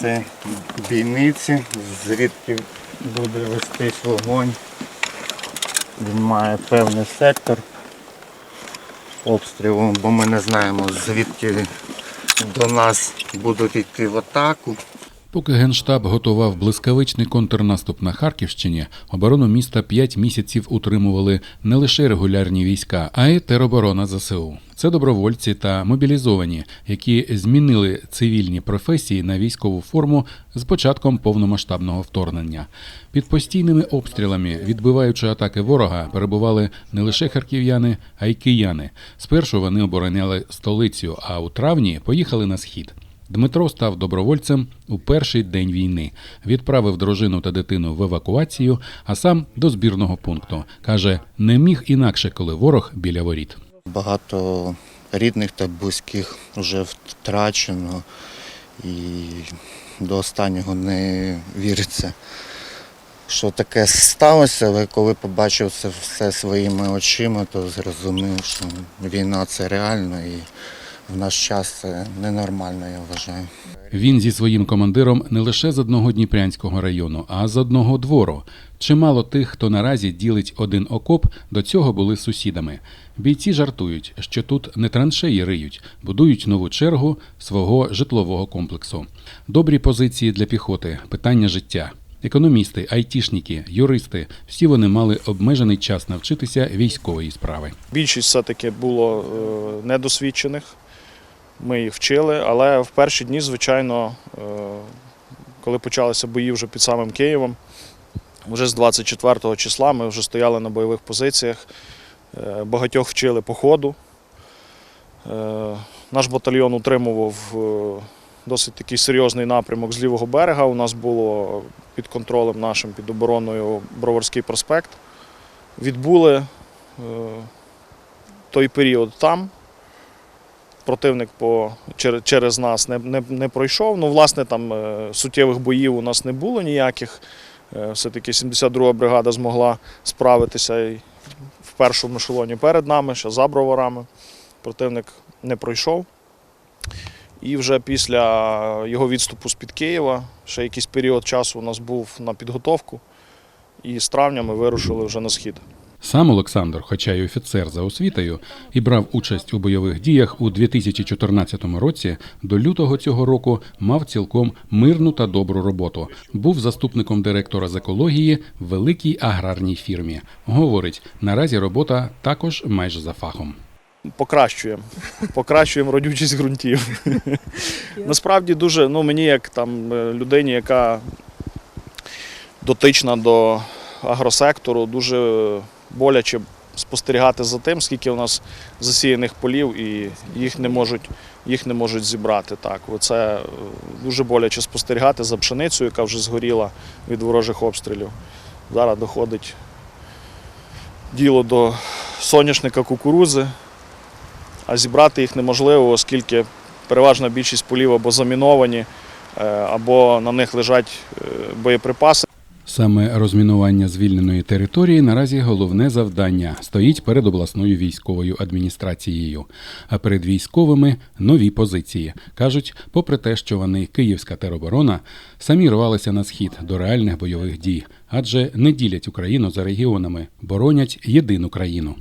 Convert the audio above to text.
Це бійниці, звідки буде вестись вогонь. Він має певний сектор обстрілу, бо ми не знаємо, звідки до нас будуть йти в атаку. Поки Генштаб готував блискавичний контрнаступ на Харківщині, оборону міста п'ять місяців утримували не лише регулярні війська, а й тероборона ЗСУ. Це добровольці та мобілізовані, які змінили цивільні професії на військову форму з початком повномасштабного вторгнення. Під постійними обстрілами, відбиваючи атаки ворога, перебували не лише харків'яни, а й кияни. Спершу вони обороняли столицю, а у травні поїхали на схід. Дмитро став добровольцем у перший день війни, відправив дружину та дитину в евакуацію, а сам до збірного пункту. Каже, не міг інакше, коли ворог біля воріт. Багато рідних та близьких вже втрачено і до останнього не віриться, що таке сталося, але коли побачив це все своїми очима, то зрозумів, що війна це реально і в наш час це ненормально, я вважаю. Він зі своїм командиром не лише з одного Дніпрянського району, а з одного двору. Чимало тих, хто наразі ділить один окоп, до цього були сусідами. Бійці жартують, що тут не траншеї риють, будують нову чергу свого житлового комплексу. Добрі позиції для піхоти, питання життя. Економісти, айтішники, юристи всі вони мали обмежений час навчитися військової справи. Більшість все-таки було е, недосвідчених. Ми їх вчили, але в перші дні, звичайно, е, коли почалися бої вже під самим Києвом, вже з 24 числа ми вже стояли на бойових позиціях, е, багатьох вчили по ходу. Е, Наш батальйон утримував досить такий серйозний напрямок з лівого берега. У нас було під контролем нашим, під обороною Броварський проспект. Відбули той період там. Противник по, через, нас не, не, не пройшов. Ну, власне, там е, суттєвих боїв у нас не було ніяких. Е, Все-таки 72-га бригада змогла справитися і в першому ешелоні перед нами, ще за броварами. Противник не пройшов. І вже після його відступу з-під Києва ще якийсь період часу у нас був на підготовку. І з травня ми вирушили вже на схід. Сам Олександр, хоча й офіцер за освітою, і брав участь у бойових діях у 2014 році, до лютого цього року мав цілком мирну та добру роботу. Був заступником директора з екології в великій аграрній фірмі. Говорить, наразі робота також майже за фахом. Покращуємо. Покращуємо родючість ґрунтів. Насправді дуже, ну мені як там е, людині, яка дотична до агросектору, дуже боляче спостерігати за тим, скільки у нас засіяних полів і їх не можуть, їх не можуть зібрати. Так, це е, дуже боляче спостерігати за пшеницею, яка вже згоріла від ворожих обстрілів. Зараз доходить діло до соняшника кукурузи а зібрати їх неможливо, оскільки переважна більшість полів або заміновані, е, або на них лежать е, боєприпаси. Саме розмінування звільненої території наразі головне завдання стоїть перед обласною військовою адміністрацією, а перед військовими нові позиції. кажуть, попри те, що вони київська тероборона, самі рвалися на схід до реальних бойових дій, адже не ділять Україну за регіонами, боронять єдину країну.